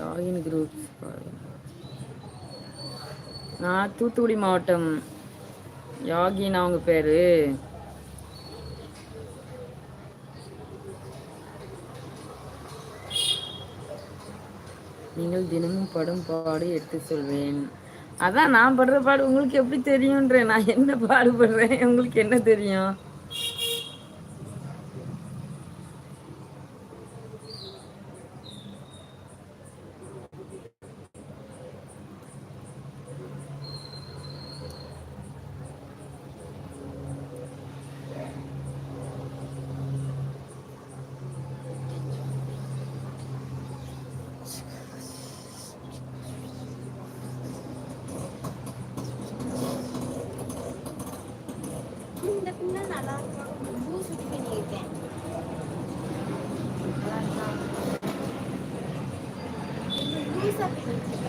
யாகின் group நான் தூத்துக்குடி மாவட்டம் யாகின் அவங்க பேரு. நீங்கள் தினமும் படும் பாடு எடுத்து சொல்வேன். அதான் நான் படுற பாடு உங்களுக்கு எப்படி தெரியுன்றேன் நான் என்ன பாடுபடுறேன்? உங்களுக்கு என்ன தெரியும்? இந்த பூ சுத்தி பண்ணியிருக்கேன் பூசா பண்ணி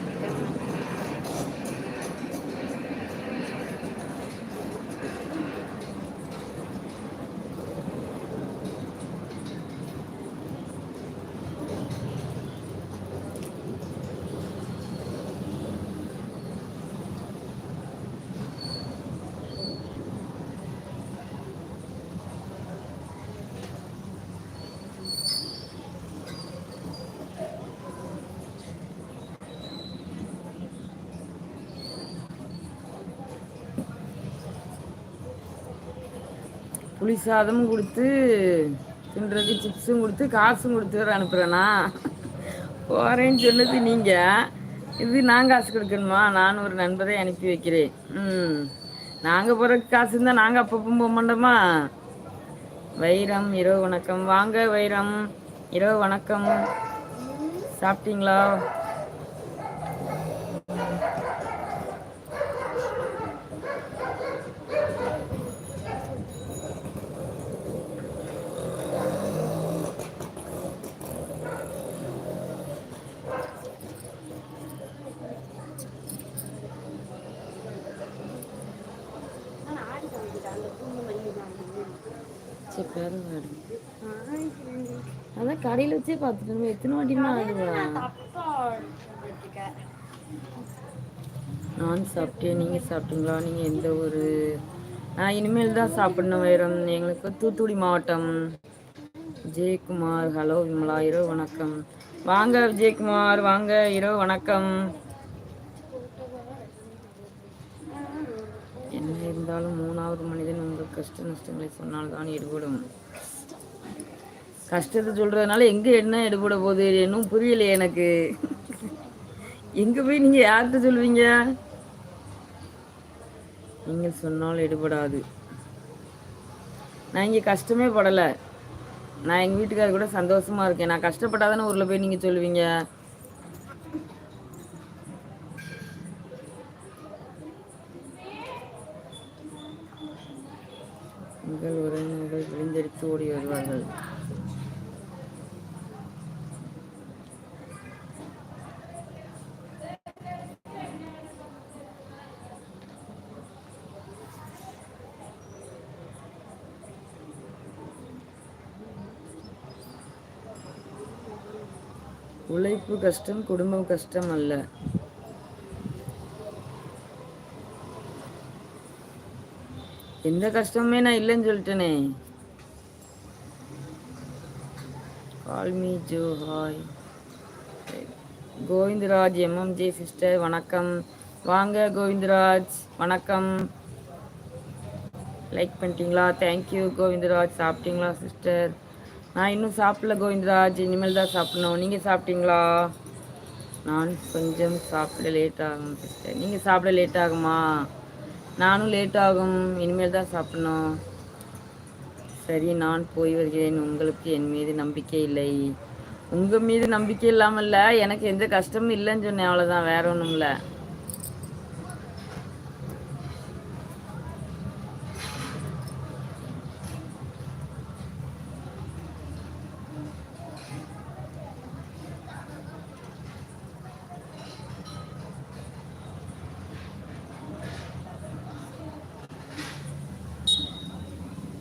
புளி சாதமும் கொடுத்து தின்றதுக்கு சிப்ஸும் கொடுத்து காசும் கொடுத்து அனுப்புகிறேண்ணா போகிறேன்னு சொன்னது நீங்கள் இது நான் காசு கொடுக்கணுமா? நான் ஒரு நண்பரை அனுப்பி வைக்கிறேன். ம். நாங்கள் போகிறதுக்கு காசு இருந்தால் நாங்கள் அப்பப்போ போக மாட்டோமா? வைரம் இரவு வணக்கம். வாங்க வைரம். இரவு வணக்கம். சாப்பிட்டீங்களா? சரி பேரு அதான் கடையில் வச்சே பார்த்துட்டு எத்தனை வாட்டினா ஆடுவா தப்பா எடுத்துக்க நான் சாப்பிட்டேன். நீங்கள் சாப்பிட்டீங்களா? நீங்கள் எந்த ஊர்? நான் இனிமேல் தான் சாப்பிடணும் வைரம். எங்களுக்கு தூத்துக்குடி மாவட்டம். விஜயகுமார் ஹலோ விமலா. இரவு வணக்கம். வாங்க விஜயகுமார் வாங்க இரவு வணக்கம் என்ன இருந்தாலும் மூணாவது மனிதன் உங்கள் கஷ்ட நஷ்டங்களை சொன்னால் தான் எடுபடும் கஷ்டத்தை சொல்றதுனால எங்க என்ன எடுபட போகுது இன்னும் புரியலை எனக்கு. எங்க போய் நீங்க யார்கிட்ட சொல்லுவீங்க நீங்கள் சொன்னால் எடுபடாது நான் இங்கே கஷ்டமே படலை. நான் எங்கள் வீட்டுக்காரர் கூட சந்தோஷமா இருக்கேன். நான் கஷ்டப்பட்டாதானே ஊரில் போய் நீங்கள் சொல்லுவீங்க உங்கள் உறவினர்கள் விழுந்தெடுத்து ஓடி வருவார்கள். உழைப்பு கஷ்டம் குடும்பம் கஷ்டம் அல்ல. எந்த கஷ்டமுமே நான் இல்லைன்னு சொல்லிட்டேனே. Call me Joe hi Govindaraj MMJ sister வணக்கம். வாங்க கோவிந்தராஜ் வணக்கம். லைக் பண்ணிட்டீங்களா? Thank you Govindaraj. சாப்பிட்டீங்களா சிஸ்டர் நான் இன்னும் சாப்பிடல கோவிந்தராஜ். இனிமேல் தான் சாப்பிடணும். நீங்கள் சாப்பிட்டீங்களா? நான் கொஞ்சம் சாப்பிட லேட் ஆகும் சிஸ்டர் நீங்கள் சாப்பிட லேட் ஆகுமா? நானும் லேட் ஆகும். இனிமேல் தான் சாப்பிடணும். சரி நான் போய் வருகிறேன். உங்களுக்கு என் மீது நம்பிக்கை இல்லை. உங்கள் மீது நம்பிக்கை இல்லாமல் இல்லை எனக்கு எந்த கஷ்டமும் இல்லைன்னு சொன்னேன் அவ்வளோதான் வேற ஒன்றும் இல்லை.